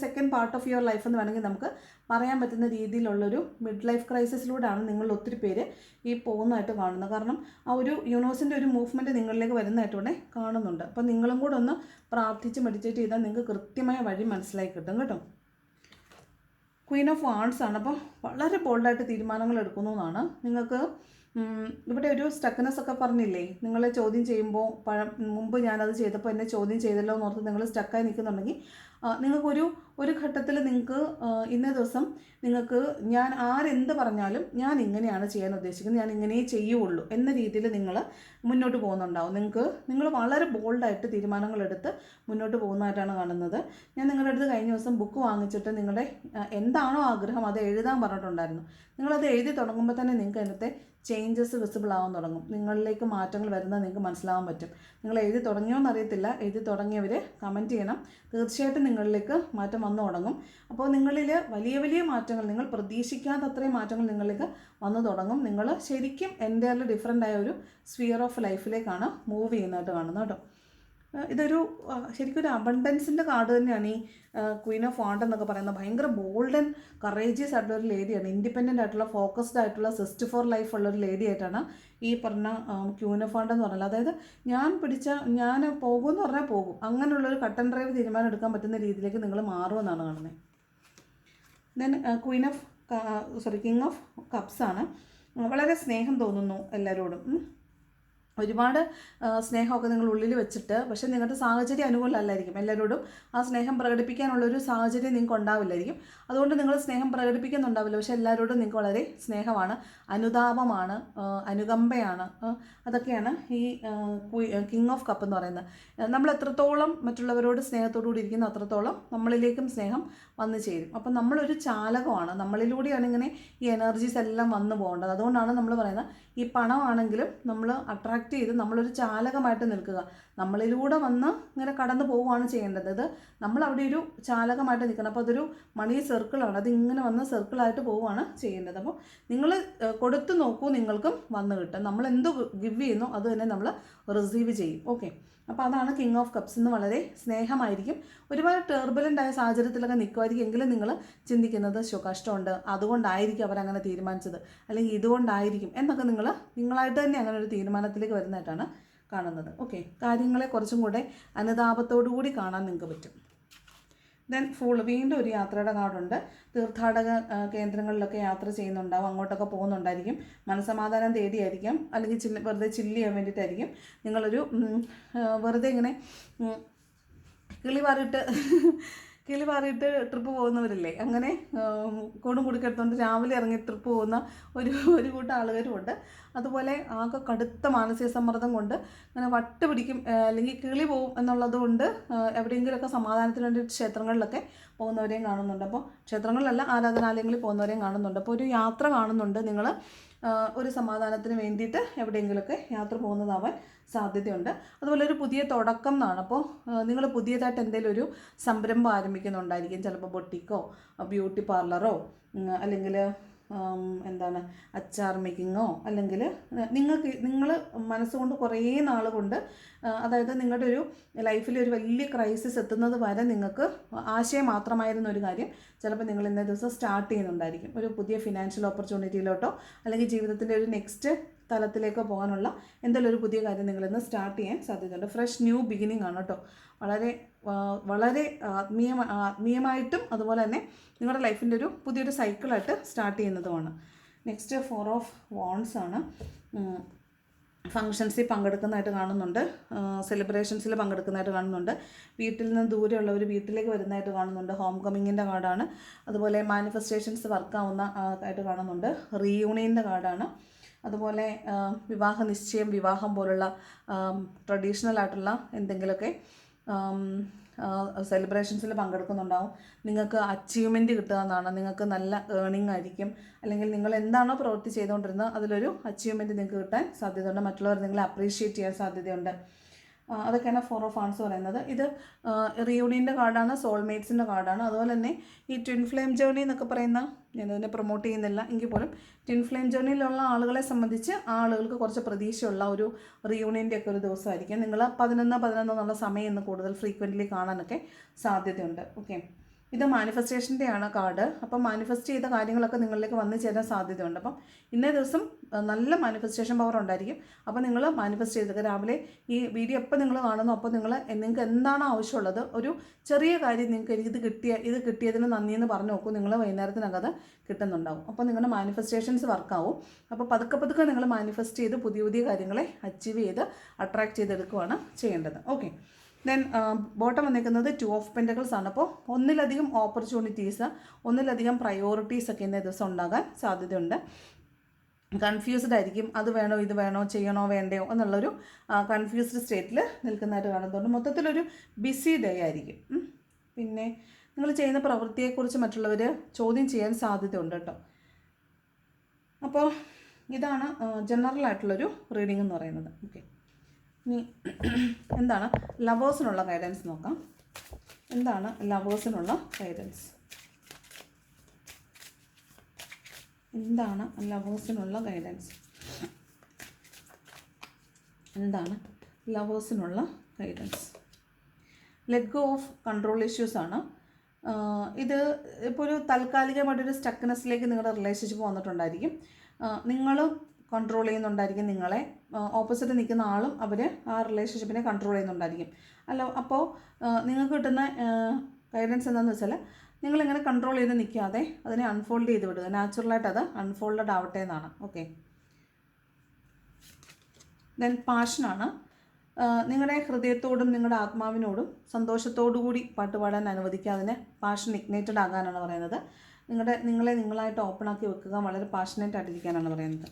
second part of your life എന്ന് വേണമെങ്കിൽ നമുക്ക് പറയാൻ പറ്റുന്ന രീതിയിലുള്ളൊരു മിഡ് ലൈഫ് ക്രൈസിസിലൂടെയാണ് നിങ്ങൾ ഒത്തിരി പേര് ഈ പോകുന്നതായിട്ട് കാണുന്നത്. കാരണം ആ ഒരു യൂണിവേഴ്സിന്റെ ഒരു മൂവ്മെന്റ് നിങ്ങളിലേക്ക് വരുന്നതായിട്ട് ഇവിടെ കാണുന്നുണ്ട്. അപ്പോൾ നിങ്ങളും കൂടെ ഒന്ന് പ്രാർത്ഥിച്ച് മെഡിറ്റേറ്റ് ചെയ്താൽ നിങ്ങൾക്ക് കൃത്യമായ വഴി മനസ്സിലായി കിട്ടും കേട്ടോ. ക്വീൻ ഓഫ് വാൺസ് ആണ്. അപ്പോൾ വളരെ ബോൾഡായിട്ട് തീരുമാനങ്ങൾ എടുക്കുന്നു എന്നാണ് നിങ്ങൾക്ക് ഇവിടെ ഒരു സ്റ്റക്നെസ് ഒക്കെ പറഞ്ഞില്ലേ? നിങ്ങൾ ചോദ്യം ചെയ്യുമ്പോൾ പഴ മുമ്പ് ഞാനത് ചെയ്തപ്പോൾ എന്നെ ചോദ്യം ചെയ്തല്ലോ എന്ന് ഓർത്ത് നിങ്ങൾ സ്റ്റക്കായി നിൽക്കുന്നുണ്ടെങ്കിൽ നിങ്ങൾക്കൊരു ഒരു ഘട്ടത്തിൽ നിങ്ങൾക്ക് ഇന്നേ ദിവസം നിങ്ങൾക്ക് ഞാൻ ആരെന്ത് പറഞ്ഞാലും ഞാൻ ഇങ്ങനെയാണ് ചെയ്യാൻ ഉദ്ദേശിക്കുന്നത് ഞാൻ ഇങ്ങനെ ചെയ്യുള്ളൂ എന്ന രീതിയിൽ നിങ്ങൾ മുന്നോട്ട് പോകുന്നുണ്ടാവും. നിങ്ങൾക്ക് നിങ്ങൾ വളരെ ബോൾഡായിട്ട് തീരുമാനങ്ങളെടുത്ത് മുന്നോട്ട് പോകുന്നതായിട്ടാണ് കാണുന്നത്. ഞാൻ നിങ്ങളുടെ അടുത്ത് കഴിഞ്ഞ ദിവസം ബുക്ക് വാങ്ങിച്ചിട്ട് നിങ്ങളുടെ എന്താണോ ആഗ്രഹം അത് എഴുതാൻ പറഞ്ഞിട്ടുണ്ടായിരുന്നു. നിങ്ങളത് എഴുതി തുടങ്ങുമ്പോൾ തന്നെ നിങ്ങൾക്ക് അതിനകത്തെ ചേഞ്ചസ് വിസിബിൾ ആവാൻ തുടങ്ങും. നിങ്ങളിലേക്ക് മാറ്റങ്ങൾ വരുന്നത് നിങ്ങൾക്ക് മനസ്സിലാവാൻ പറ്റും. നിങ്ങൾ എഴുതി തുടങ്ങിയോ എന്നറിയത്തില്ല എഴുതി തുടങ്ങിയവർ കമന്റ് ചെയ്യണം. തീർച്ചയായിട്ടും നിങ്ങളിലേക്ക് മാറ്റം വന്നു തുടങ്ങും. അപ്പോൾ നിങ്ങളിൽ വലിയ വലിയ മാറ്റങ്ങൾ നിങ്ങൾ പ്രതീക്ഷിക്കാത്ത അത്രയും മാറ്റങ്ങൾ നിങ്ങളിലേക്ക് വന്നു തുടങ്ങും. നിങ്ങൾ ശരിക്കും എന്റെ ഡിഫറെന്റ് ആയ ഒരു സ്ഫിയർ ഓഫ് ലൈഫിലേക്കാണ് മൂവ് ചെയ്യുന്നതായിട്ട് കാണുന്നത് കേട്ടോ. ഇതൊരു ശരിക്കും ഒരു അബണ്ടൻസിന്റെ കാർഡ് തന്നെയാണ് ഈ ക്വീൻ ഓഫ് വാണ്ട് എന്നൊക്കെ പറയുന്നത്. ഭയങ്കര ബോൾഡൻ കറേജിയസ് ആയിട്ടുള്ള ഒരു ലേഡിയാണ് ഇൻഡിപെൻഡന്റ് ആയിട്ടുള്ള ഫോക്കസ്ഡ് ആയിട്ടുള്ള സിസ്റ്റ് ഫോർ ലൈഫ് ഉള്ള ഒരു ലേഡി ആയിട്ടാണ് ഈ പറഞ്ഞ ക്യൂൻ ഓഫ് വാണ്ട് എന്ന് പറഞ്ഞത് അതായത് ഞാൻ പിടിച്ച ഞാൻ പോകുമെന്ന് പറഞ്ഞാൽ പോകും. അങ്ങനെയുള്ളൊരു കട്ടൻ ഡ്രൈവ് തീരുമാനം എടുക്കാൻ പറ്റുന്ന രീതിയിലേക്ക് നിങ്ങൾ മാറുമെന്നാണ് കാണുന്നത് then queen of sorry king of cups ആണ്. വളരെ സ്നേഹം തോന്നുന്നു എല്ലാവരോടും. ഒരുപാട് സ്നേഹമൊക്കെ നിങ്ങൾ ഉള്ളിൽ വെച്ചിട്ട് പക്ഷേ നിങ്ങളുടെ സാഹചര്യം അനുകൂലമല്ലായിരിക്കും. എല്ലാവരോടും ആ സ്നേഹം പ്രകടിപ്പിക്കാനുള്ളൊരു സാഹചര്യം നിങ്ങൾക്ക് ഉണ്ടാവില്ലായിരിക്കും. അതുകൊണ്ട് നിങ്ങൾ സ്നേഹം പ്രകടിപ്പിക്കുന്നുണ്ടാവില്ല. പക്ഷേ എല്ലാവരോടും നിങ്ങൾക്ക് വളരെ സ്നേഹമാണ് അനുതാപമാണ് അനുകമ്പയാണ് അതൊക്കെയാണ് ഈ കിങ് ഓഫ് കപ്പ് എന്ന് പറയുന്നത്. നമ്മൾ എത്രത്തോളം മറ്റുള്ളവരോട് സ്നേഹത്തോടു കൂടി ഇരിക്കുന്നു അത്രത്തോളം നമ്മളിലേക്കും സ്നേഹം വന്നു ചേരും. അപ്പം നമ്മളൊരു ചാലകമാണ്. നമ്മളിലൂടെയാണ് ഇങ്ങനെ ഈ എനർജീസ് എല്ലാം വന്നു പോകേണ്ടത്. അതുകൊണ്ടാണ് നമ്മൾ പറയുന്നത് ഈ പണമാണെങ്കിലും നമ്മൾ അട്രാക്റ്റ് ചെയ്ത് നമ്മളൊരു ചാലകമായിട്ട് നിൽക്കുക. നമ്മളിലൂടെ വന്ന് ഇങ്ങനെ കടന്നു പോവുകയാണ് ചെയ്യേണ്ടത്. ഇത് നമ്മൾ അവിടെ ഒരു ചാലകമായിട്ട് നിൽക്കണം. അപ്പോൾ അതൊരു മണി സർക്കിളാണ് അതിങ്ങനെ വന്ന് സർക്കിളായിട്ട് പോവുകയാണ് ചെയ്യേണ്ടത്. അപ്പോൾ നിങ്ങൾ കൊടുത്തു നോക്കൂ നിങ്ങൾക്കും വന്ന് കിട്ടും. നമ്മൾ എന്ത് ഗിവ് ചെയ്യുന്നു അത് തന്നെ നമ്മൾ റിസീവ് ചെയ്യും. ഓക്കെ അപ്പോൾ അതാണ് കിങ് ഓഫ് കപ്സ് എന്ന് വളരെ സ്നേഹമായിരിക്കും. ഒരുപാട് ടേർബലന്റ് ആയ സാഹചര്യത്തിലൊക്കെ നിൽക്കുമായിരിക്കും എങ്കിലും നിങ്ങൾ ചിന്തിക്കുന്നത് ശോ കഷ്ടമുണ്ട്. അതുകൊണ്ടായിരിക്കും അവരങ്ങനെ തീരുമാനിച്ചത്. അല്ലെങ്കിൽ ഇതുകൊണ്ടായിരിക്കും. എന്നൊക്കെ നിങ്ങൾ നിങ്ങളായിട്ട് തന്നെ അങ്ങനെ ഒരു തീരുമാനത്തിലേക്ക് വരുന്നതായിട്ടാണ് കാണുന്നത്. ഓക്കെ കാര്യങ്ങളെ കുറച്ചും കൂടെ അനുതാപത്തോടു കൂടി കാണാൻ നിങ്ങൾക്ക് പറ്റും. ദെൻ ഫുൾ വീണ്ടും ഒരു യാത്രയുടെ കാർഡുണ്ട് തീർത്ഥാടക കേന്ദ്രങ്ങളിലൊക്കെ യാത്ര ചെയ്യുന്നുണ്ടാവും. അങ്ങോട്ടൊക്കെ പോകുന്നുണ്ടായിരിക്കും. മനസമാധാനം തേടിയായിരിക്കും. അല്ലെങ്കിൽ ചില്ല വെറുതെ ചില്ല് ചെയ്യാൻ വേണ്ടിയിട്ടായിരിക്കും. നിങ്ങളൊരു വെറുതെ ഇങ്ങനെ ഉം, കിളി പാറിയിട്ട് ട്രിപ്പ് പോകുന്നവരില്ലേ അങ്ങനെ കൂടും കുടുക്കെടുത്തുകൊണ്ട് രാവിലെ ഇറങ്ങി ട്രിപ്പ് പോകുന്ന ഒരു ഒരു കൂട്ടം ആളുകളുമുണ്ട് അതുപോലെ ആകെ കടുത്ത മാനസിക സമ്മർദ്ദം കൊണ്ട് അങ്ങനെ വട്ട് പിടിക്കും അല്ലെങ്കിൽ കിളി പോകും എന്നുള്ളത് കൊണ്ട് എവിടെയെങ്കിലുമൊക്കെ സമാധാനത്തിന് വേണ്ടി ക്ഷേത്രങ്ങളിലൊക്കെ പോകുന്നവരെയും കാണുന്നുണ്ട്. അപ്പോൾ ക്ഷേത്രങ്ങളിലല്ല ആരാധനാലയങ്ങളിൽ പോകുന്നവരെയും കാണുന്നുണ്ട്. അപ്പോൾ ഒരു യാത്ര കാണുന്നുണ്ട് നിങ്ങൾ ഒരു സമാധാനത്തിന് വേണ്ടിയിട്ട് എവിടെയെങ്കിലുമൊക്കെ യാത്ര പോകുന്നതാവാൻ സാധ്യതയുണ്ട്. അതുപോലെ ഒരു പുതിയ തുടക്കം എന്നാണ്. അപ്പോൾ നിങ്ങൾ പുതിയതായിട്ട് എന്തെങ്കിലും ഒരു സംരംഭം ആരംഭിക്കുന്നുണ്ടായിരിക്കും. ചിലപ്പോൾ ബൊട്ടിക്കോ ബ്യൂട്ടി പാർലറോ അല്ലെങ്കിൽ എന്താണ് അച്ചാർ മേക്കിങ്ങോ അല്ലെങ്കിൽ നിങ്ങൾക്ക് നിങ്ങൾ മനസ്സുകൊണ്ട് കുറേ നാൾ കൊണ്ട് അതായത് നിങ്ങളുടെ ഒരു ലൈഫിൽ ഒരു വലിയ ക്രൈസിസ് എത്തുന്നത് വരെ നിങ്ങൾക്ക് ആശയം മാത്രമായിരുന്ന ഒരു കാര്യം. ചിലപ്പോൾ നിങ്ങൾ ഇന്നേ ദിവസം സ്റ്റാർട്ട് ചെയ്യുന്നുണ്ടായിരിക്കും. ഒരു പുതിയ ഫിനാൻഷ്യൽ ഓപ്പർച്യൂണിറ്റിയിലോട്ടോ അല്ലെങ്കിൽ ജീവിതത്തിന്റെ ഒരു നെക്സ്റ്റ് തലത്തിലേക്കോ പോകാനുള്ള എന്തെങ്കിലും ഒരു പുതിയ കാര്യം നിങ്ങളിന്ന് സ്റ്റാർട്ട് ചെയ്യാൻ സാധ്യതയുണ്ട്. ഫ്രഷ് ന്യൂ ബിഗിനിങ് ആണ് കേട്ടോ വളരെ വളരെ ആത്മീയ ആത്മീയമായിട്ടും അതുപോലെ തന്നെ നിങ്ങളുടെ ലൈഫിന്റെ ഒരു പുതിയൊരു സൈക്കിളായിട്ട് സ്റ്റാർട്ട് ചെയ്യുന്നതുമാണ്. നെക്സ്റ്റ് ഫോർ ഓഫ് വോൺസ് ആണ്. ഫങ്ഷൻസിൽ പങ്കെടുക്കുന്നതായിട്ട് കാണുന്നുണ്ട്. സെലിബ്രേഷൻസിൽ പങ്കെടുക്കുന്നതായിട്ട് കാണുന്നുണ്ട്. വീട്ടിൽ നിന്ന് ദൂരെയുള്ളവർ വീട്ടിലേക്ക് വരുന്നതായിട്ട് കാണുന്നുണ്ട്. ഹോം കമ്മിങ്ങിന്റെ കാർഡാണ്. അതുപോലെ മാനിഫെസ്റ്റേഷൻസ് വർക്കാവുന്ന ആയിട്ട് കാണുന്നുണ്ട്. റീയൂണിയന്റെ കാർഡാണ്. അതുപോലെ വിവാഹ നിശ്ചയം വിവാഹം പോലുള്ള ട്രഡീഷണൽ ആയിട്ടുള്ള എന്തെങ്കിലുമൊക്കെ സെലിബ്രേഷൻസിൽ പങ്കെടുക്കുന്നുണ്ടാവും. നിങ്ങൾക്ക് അച്ചീവ്മെന്റ് കിട്ടുക എന്നാണ്. നിങ്ങൾക്ക് നല്ല ഏണിംഗ് ആയിരിക്കും. അല്ലെങ്കിൽ നിങ്ങൾ എന്താണോ പ്രവൃത്തി ചെയ്തുകൊണ്ടിരുന്നത് അതിലൊരു അച്ചീവ്മെന്റ് നിങ്ങൾക്ക് കിട്ടാൻ സാധ്യതയുണ്ട്. മറ്റുള്ളവർ നിങ്ങളെ അപ്രീഷിയേറ്റ് ചെയ്യാൻ സാധ്യതയുണ്ട്. അതൊക്കെയാണ് ഫോർ ഓഫ് ആൺസ് പറയുന്നത്. ഇത് റിയൂണിയന്റെ കാർഡാണ് സോൾമേറ്റ്സിന്റെ കാർഡാണ്. അതുപോലെ തന്നെ ഈ ട്വിൻ ഫ്ലെയിം ജേർണി എന്നൊക്കെ പറയുന്ന ഞാനതിനെ പ്രൊമോട്ട് ചെയ്യുന്നില്ല എങ്കിൽ പോലും ട്വിൻ ഫ്ലെയിം ജേർണിയിലുള്ള ആളുകളെ സംബന്ധിച്ച് ആളുകൾക്ക് കുറച്ച് പ്രതീക്ഷയുള്ള ഒരു റിയൂണിയന്റെ ഒക്കെ ഒരു ദിവസമായിരിക്കും. നിങ്ങൾ പതിനൊന്ന് പതിനൊന്ന് എന്നുള്ള സമയം ഇന്ന് കൂടുതൽ ഫ്രീക്വന്റ്ലി കാണാനൊക്കെ സാധ്യതയുണ്ട്. ഓക്കെ. ഇത് മാനിഫെസ്റ്റേഷന്റെ ആണ് കാർഡ് അപ്പം മാനിഫെസ്റ്റ് ചെയ്ത കാര്യങ്ങളൊക്കെ നിങ്ങളിലേക്ക് വന്നു ചേരാൻ സാധ്യതയുണ്ട്. അപ്പം ഇന്നേ ദിവസം നല്ല മാനിഫെസ്റ്റേഷൻ പവർ ഉണ്ടായിരിക്കും. അപ്പോൾ നിങ്ങൾ മാനിഫെസ്റ്റ് ചെയ്തത് രാവിലെ ഈ വീഡിയോ എപ്പോൾ നിങ്ങൾ കാണുന്നു അപ്പോൾ നിങ്ങൾ നിങ്ങൾക്ക് എന്താണ് ആവശ്യമുള്ളത്? ഒരു ചെറിയ കാര്യം നിങ്ങൾക്ക് ഇത് കിട്ടിയ ഇത് കിട്ടിയതിന് നന്ദി എന്ന് പറഞ്ഞു നോക്കൂ. നിങ്ങൾ വൈകുന്നേരത്തിനകത്ത് കിട്ടുന്നുണ്ടാവും. അപ്പോൾ നിങ്ങളുടെ മാനിഫെസ്റ്റേഷൻസ് വർക്കാവും അപ്പോൾ പതുക്കെ പതുക്കെ നിങ്ങൾ മാനിഫെസ്റ്റ് ചെയ്ത് പുതിയ പുതിയ കാര്യങ്ങളെ അച്ചീവ് ചെയ്ത് അട്രാക്ട് ചെയ്തെടുക്കുകയാണ് ചെയ്യേണ്ടത്. ഓക്കെ ദെൻ ബോട്ടം വന്നിരിക്കുന്നത് ടു ഓഫ് പെന്റക്കിൾസ് ആണ്. അപ്പോൾ ഒന്നിലധികം ഓപ്പർച്യൂണിറ്റീസ് ഒന്നിലധികം പ്രയോറിറ്റീസ് ഒക്കെ ഇന്നേ ദിവസം ഉണ്ടാകാൻ സാധ്യതയുണ്ട്. കൺഫ്യൂസ്ഡ് ആയിരിക്കും. അത് വേണോ ഇത് വേണോ ചെയ്യണോ വേണ്ടയോ എന്നുള്ളൊരു കൺഫ്യൂസ്ഡ് സ്റ്റേറ്റിൽ നിൽക്കുന്നതായിട്ട് കാണുന്നുണ്ട്. മൊത്തത്തിലൊരു ബിസി ഡേ ആയിരിക്കും. പിന്നെ നിങ്ങൾ ചെയ്യുന്ന പ്രവൃത്തിയെക്കുറിച്ച് മറ്റുള്ളവർ ചോദ്യം ചെയ്യാൻ സാധ്യതയുണ്ട് കേട്ടോ. അപ്പോൾ ഇതാണ് ജനറൽ ആയിട്ടുള്ളൊരു റീഡിംഗ് എന്ന് പറയുന്നത്. ഓക്കെ ഇനി എന്താണ്? ലവേഴ്സിനുള്ള ഗൈഡൻസ് നോക്കാം. എന്താണ് ലവേഴ്സിനുള്ള ഗൈഡൻസ് എന്താണ് ലവേഴ്സിനുള്ള ഗൈഡൻസ് എന്താണ് ലവേഴ്സിനുള്ള guidance let go of control issues ആണ്. ഇത് ഇപ്പോൾ ഒരു താൽക്കാലികമായിട്ടൊരു സ്റ്റക്നെസ്സിലേക്ക് നിങ്ങളുടെ റിലേഷൻഷിപ്പ് വന്നിട്ടുണ്ടായിരിക്കും. നിങ്ങൾ കൺട്രോൾ ചെയ്യുന്നുണ്ടായിരിക്കും നിങ്ങളെ. ഓപ്പോസിറ്റ് നിൽക്കുന്ന ആളും അവർ ആ റിലേഷൻഷിപ്പിനെ കൺട്രോൾ ചെയ്യുന്നുണ്ടായിരിക്കും. അല്ല അപ്പോൾ നിങ്ങൾക്ക് കിട്ടുന്ന ഗൈഡൻസ് എന്താണെന്ന് വെച്ചാൽ നിങ്ങളിങ്ങനെ കൺട്രോൾ ചെയ്ത് നിൽക്കാതെ അതിനെ അൺഫോൾഡ് ചെയ്ത് വിടുക. നാച്ചുറലായിട്ട് അത് അൺഫോൾഡഡ് ആവട്ടെ എന്നാണ്. ഓക്കെ ദെൻ പാഷനാണ് നിങ്ങളുടെ ഹൃദയത്തോടും നിങ്ങളുടെ ആത്മാവിനോടും സന്തോഷത്തോടു കൂടി പാട്ട് പാടാൻ അനുവദിക്കുക. അതിനെ പാഷൻ ഇഗ്നേറ്റഡ് ആകാനാണ് പറയുന്നത്. നിങ്ങളുടെ നിങ്ങളെ നിങ്ങളായിട്ട് ഓപ്പൺ ആക്കി വെക്കുക. വളരെ പാഷനേറ്റ് ആയിട്ടിരിക്കാനാണ് പറയുന്നത്.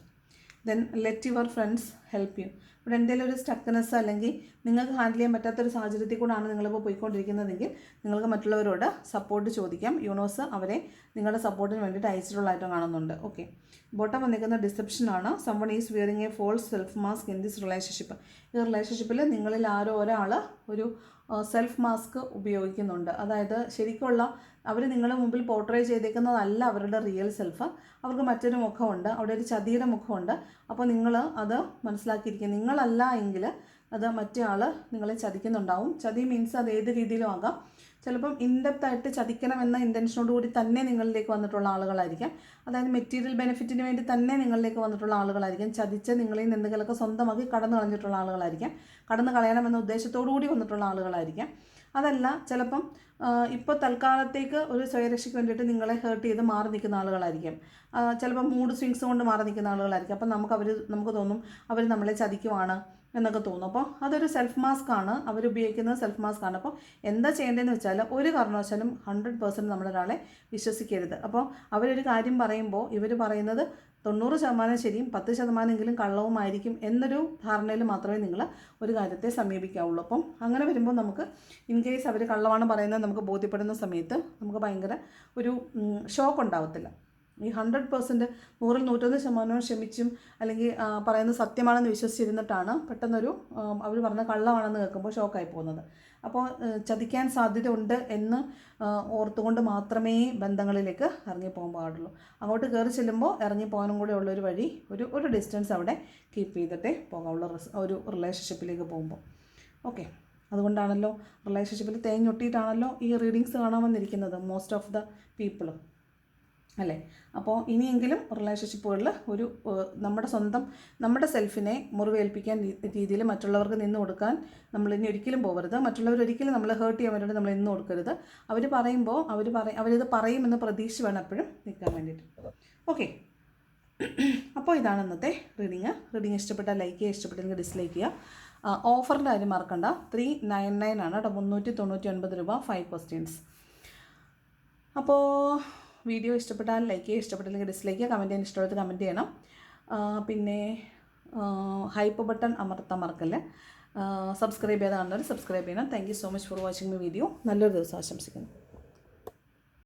Then let your friends help you ഇവിടെ എന്തെങ്കിലും ഒരു സ്റ്റക്നെസ് അല്ലെങ്കിൽ നിങ്ങൾക്ക് ഹാൻഡിൽ ചെയ്യാൻ പറ്റാത്തൊരു സാഹചര്യത്തിൽ കൂടാണ് നിങ്ങളിപ്പോൾ പോയിക്കൊണ്ടിരിക്കുന്നതെങ്കിൽ നിങ്ങൾക്ക് മറ്റുള്ളവരോട് സപ്പോർട്ട് ചോദിക്കാം. യൂണോസ് അവരെ നിങ്ങളുടെ സപ്പോർട്ടിന് വേണ്ടിയിട്ട് അയച്ചിട്ടുള്ളതായിട്ട് കാണുന്നുണ്ട്. ഓക്കെ ബോട്ടം വന്നിരിക്കുന്ന ഡിസെപ്ഷനാണ് someone is wearing a false self mask in this relationship ഈ റിലേഷൻഷിപ്പിൽ നിങ്ങളിൽ ആരോ ഒരാൾ ഒരു സെൽഫ് മാസ്ക് ഉപയോഗിക്കുന്നുണ്ട്. അതായത് ശരിക്കുള്ള അവർ നിങ്ങളുടെ മുമ്പിൽ പോർട്രേ ചെയ്തേക്കുന്നതല്ല അവരുടെ റിയൽ സെൽഫ് അവർക്ക് മറ്റൊരു മുഖമുണ്ട് അവിടെ ഒരു ചതിയുടെ മുഖമുണ്ട്. അപ്പോൾ നിങ്ങൾ അത് മനസ്സിലാക്കിയിരിക്കുക. നിങ്ങളല്ല എങ്കിൽ അത് മറ്റേ ആൾ നിങ്ങളെ ചതിക്കുന്നുണ്ടാവും. ചതി മീൻസ് അത് ഏത് രീതിയിലും ആകാം. ചിലപ്പം ഇൻഡെപ്തായിട്ട് ചതിക്കണം എന്ന ഇന്റൻഷനോട് കൂടി തന്നെ നിങ്ങളിലേക്ക് വന്നിട്ടുള്ള ആളുകളായിരിക്കാം. അതായത് മെറ്റീരിയൽ ബെനിഫിറ്റിന് വേണ്ടി തന്നെ നിങ്ങളിലേക്ക് വന്നിട്ടുള്ള ആളുകളായിരിക്കാം. ചതിച്ച് നിങ്ങളിൽ എന്തെങ്കിലുമൊക്കെ സ്വന്തമാക്കി കടന്നു കളഞ്ഞിട്ടുള്ള ആളുകളായിരിക്കാം. കടന്നു കളയണമെന്ന ഉദ്ദേശത്തോടു കൂടി വന്നിട്ടുള്ള ആളുകളായിരിക്കാം. അതല്ല ചിലപ്പം ഇപ്പോൾ തൽക്കാലത്തേക്ക് ഒരു സ്വയരക്ഷയ്ക്ക് വേണ്ടിയിട്ട് നിങ്ങളെ ഹേർട്ട് ചെയ്ത് മാറി നിൽക്കുന്ന ആളുകളായിരിക്കും. ചിലപ്പോൾ മൂഡ് സ്വിങ്സ് കൊണ്ട് മാറി നിൽക്കുന്ന ആളുകളായിരിക്കും. അപ്പം നമുക്ക് അവർ നമുക്ക് തോന്നും അവർ നമ്മളെ ചതിക്കുവാണ് എന്നൊക്കെ തോന്നും. അപ്പോൾ അതൊരു സെൽഫ് മാസ്ക് ആണ്. അവർ സെൽഫ് മാസ്ക് ആണ്. അപ്പോൾ എന്താ ചെയ്യേണ്ടതെന്ന് വെച്ചാൽ ഒരു കാരണവശാലും ഹൺഡ്രഡ് പേഴ്സന്റ് നമ്മളൊരാളെ വിശ്വസിക്കരുത്. അപ്പോൾ അവരൊരു കാര്യം പറയുമ്പോൾ ഇവർ പറയുന്നത് തൊണ്ണൂറ് ശതമാനം ശരിയും പത്ത് ശതമാനമെങ്കിലും കള്ളവുമായിരിക്കും എന്നൊരു ധാരണയിൽ മാത്രമേ നിങ്ങൾ ഒരു കാര്യത്തെ സമീപിക്കാവുള്ളൂ. അപ്പം അങ്ങനെ വരുമ്പോൾ നമുക്ക് ഇൻ കേസ് അവർ കള്ളമാണ് പറയുന്നത് നമുക്ക് ബോധ്യപ്പെടുന്ന സമയത്ത് നമുക്ക് ഭയങ്കര ഒരു ഷോക്ക് ഉണ്ടാവത്തില്ല. ഈ ഹൺഡ്രഡ് പേഴ്സന്റ് നൂറിൽ നൂറ്റൊന്ന് ശതമാനവും ക്ഷമിച്ചും അല്ലെങ്കിൽ പറയുന്നത് സത്യമാണെന്ന് വിശ്വസിച്ചിരുന്നിട്ടാണ് പെട്ടെന്നൊരു അവർ പറഞ്ഞ കള്ളമാണെന്ന് കേൾക്കുമ്പോൾ ഷോക്കായി പോകുന്നത്. അപ്പോൾ ചതിക്കാൻ സാധ്യത ഉണ്ട് എന്ന് ഓർത്തുകൊണ്ട് മാത്രമേ ബന്ധങ്ങളിലേക്ക് ഇറങ്ങി ഇറങ്ങിപ്പോകാൻ പാടുള്ളൂ. അങ്ങോട്ട് കയറി ചെല്ലുമ്പോൾ ഇറങ്ങി പോകാനും കൂടെ ഉള്ളൊരു വഴി ഒരു ഒരു ഡിസ്റ്റൻസ് അവിടെ കീപ്പ് ചെയ്തിട്ടേ പോകാവുള്ള ഒരു റിലേഷൻഷിപ്പിലേക്ക് പോകുമ്പോൾ ഓക്കെ. അതുകൊണ്ടാണല്ലോ റിലേഷൻഷിപ്പിൽ തേഞ്ഞൊട്ടിയിട്ടാണല്ലോ ഈ റീഡിങ്സ് കാണാൻ വന്നിരിക്കുന്നത് മോസ്റ്റ് ഓഫ് ദ പീപ്പിളും അല്ലേ? അപ്പോൾ ഇനിയെങ്കിലും റിലേഷൻഷിപ്പുകളിൽ ഒരു നമ്മുടെ സ്വന്തം നമ്മുടെ സെൽഫിനെ മുറിവേൽപ്പിക്കാൻ രീതിയിൽ മറ്റുള്ളവർക്ക് നിന്ന് കൊടുക്കാൻ നമ്മൾ ഇനി ഒരിക്കലും പോകരുത് മറ്റുള്ളവർ ഒരിക്കലും നമ്മൾ ഹേർട്ട് ചെയ്യാൻ വേണ്ടിയിട്ട് നമ്മൾ നിന്ന് കൊടുക്കരുത്. അവർ പറയുമ്പോൾ അവർ പറയും അവരിത് പറയുമെന്ന് പ്രതീക്ഷ വേണം എപ്പോഴും നിൽക്കാൻ വേണ്ടിയിട്ട്. ഓക്കെ അപ്പോൾ ഇതാണ് ഇന്നത്തെ റീഡിങ് റീഡിങ് ഇഷ്ടപ്പെട്ടാൽ ലൈക്ക് ചെയ്യുക ഇഷ്ടപ്പെട്ടെങ്കിൽ ഡിസ്ലൈക്ക് ചെയ്യുക. ഓഫറിന്റെ കാര്യം മറക്കണ്ട. ത്രീ നയൻ നയൻ ആണ് കേട്ടോ. മുന്നൂറ്റി തൊണ്ണൂറ്റി ഒൻപത് രൂപ ഫൈവ് ക്വസ്റ്റ്യൻസ് അപ്പോൾ വീഡിയോ ഇഷ്ടപ്പെട്ടാൽ ലൈക്ക് ചെയ്യുക ഇഷ്ടപ്പെട്ടില്ലെങ്കിൽ ഡിസ്ലൈക്ക് ചെയ്യുക കമന്റ് ചെയ്യാൻ ഇഷ്ടമുള്ളത് കമന്റ് ചെയ്യണം. പിന്നെ ഹൈപ്പ് ബട്ടൺ അമർത്താൻ മറക്കല്ലേ? സബ്സ്ക്രൈബ് ചെയ്ത് കാണുന്നവർ സബ്സ്ക്രൈബ് ചെയ്യണം. Thank so much for watching my video നല്ലൊരു ദിവസം ആശംസിക്കുന്നു.